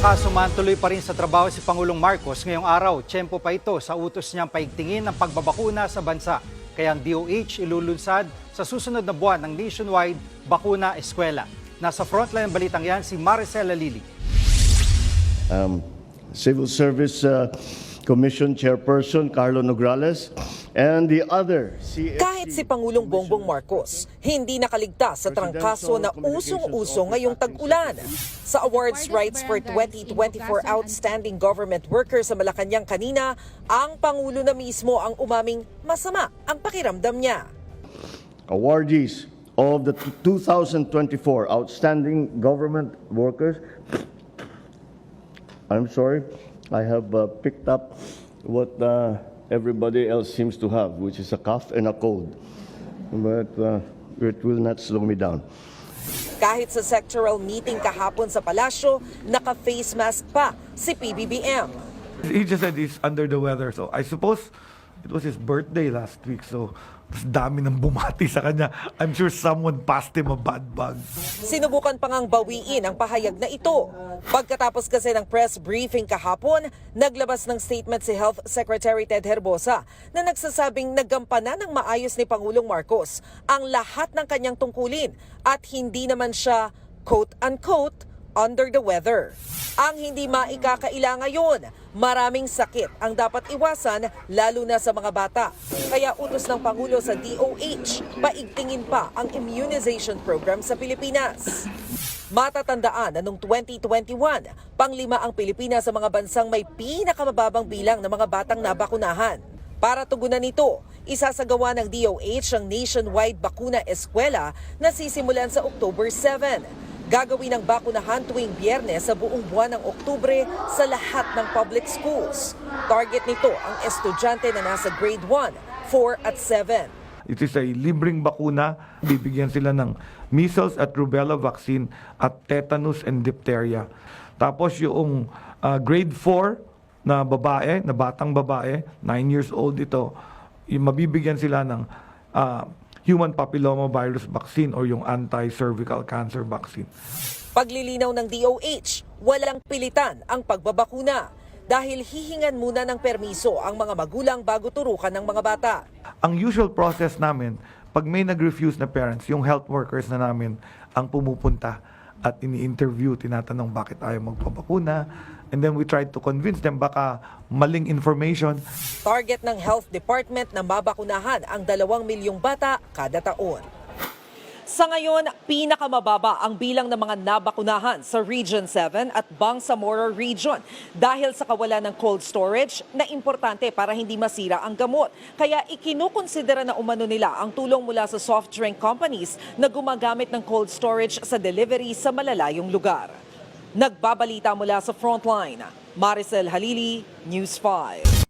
kasuman, tuloy pa rin sa trabaho si Pangulong Marcos ngayong araw. Tiyempo pa ito sa utos niyang paigtingin ng pagbabakuna sa bansa. Kaya ang DOH ilulunsad sa susunod na buwan ng nationwide bakuna eskwela. Nasa frontline ng balitang yan si Maricel Alili. um, Civil Service uh, Commission Chairperson Carlo Nograles, and the other CFC Kahit si Pangulong Bongbong Marcos, hindi nakaligtas sa trangkaso na usong-uso ngayong tag-ulan. Sa awards rights for 2024 Outstanding Government Workers sa Malacanang kanina, ang Pangulo na mismo ang umaming masama ang pakiramdam niya. awardees of the 2024 Outstanding Government Workers. I'm sorry, I have uh, picked up what uh, everybody else seems to have, which is a cough and a cold. But uh, it will not slow me down. Kahit sa sectoral meeting kahapon sa palasyo, naka-face mask pa si PBBM. He just said he's under the weather. So I suppose it was his birthday last week. So mas dami ng bumati sa kanya. I'm sure someone passed him a bad bug. Sinubukan pa ngang bawiin ang pahayag na ito. Pagkatapos kasi ng press briefing kahapon, naglabas ng statement si Health Secretary Ted Herbosa na nagsasabing nagampanan ng maayos ni Pangulong Marcos ang lahat ng kanyang tungkulin at hindi naman siya quote-unquote under the weather. Ang hindi maikakaila ngayon, maraming sakit ang dapat iwasan lalo na sa mga bata. Kaya utos ng Pangulo sa DOH, paigtingin pa ang immunization program sa Pilipinas. Matatandaan na noong 2021, panglima ang Pilipinas sa mga bansang may pinakamababang bilang ng mga batang nabakunahan. Para tugunan nito, isasagawa ng DOH ang nationwide bakuna eskwela na sisimulan sa October 7. Gagawin ang bakunahan tuwing biyernes sa buong buwan ng Oktubre sa lahat ng public schools. Target nito ang estudyante na nasa grade 1, 4 at 7. It is a libreng bakuna. Bibigyan sila ng measles at rubella vaccine at tetanus and diphtheria. Tapos yung ah, grade 4 na babae, na batang babae, 9 years old ito, yung mabibigyan sila ng ah, human papilloma virus vaccine or yung anti-cervical cancer vaccine. Paglilinaw ng DOH, walang pilitan ang pagbabakuna dahil hihingan muna ng permiso ang mga magulang bago turukan ng mga bata. Ang usual process namin, pag may nag-refuse na parents, yung health workers na namin ang pumupunta at ini-interview, tinatanong bakit ayaw magpabakuna. And then we try to convince them baka maling information. Target ng Health Department na mabakunahan ang dalawang milyong bata kada taon. Sa ngayon, pinakamababa ang bilang ng mga nabakunahan sa Region 7 at Bangsamoro Region dahil sa kawalan ng cold storage na importante para hindi masira ang gamot. Kaya ikinukonsidera na umano nila ang tulong mula sa soft drink companies na gumagamit ng cold storage sa delivery sa malalayong lugar. Nagbabalita mula sa Frontline, Maricel Halili, News 5.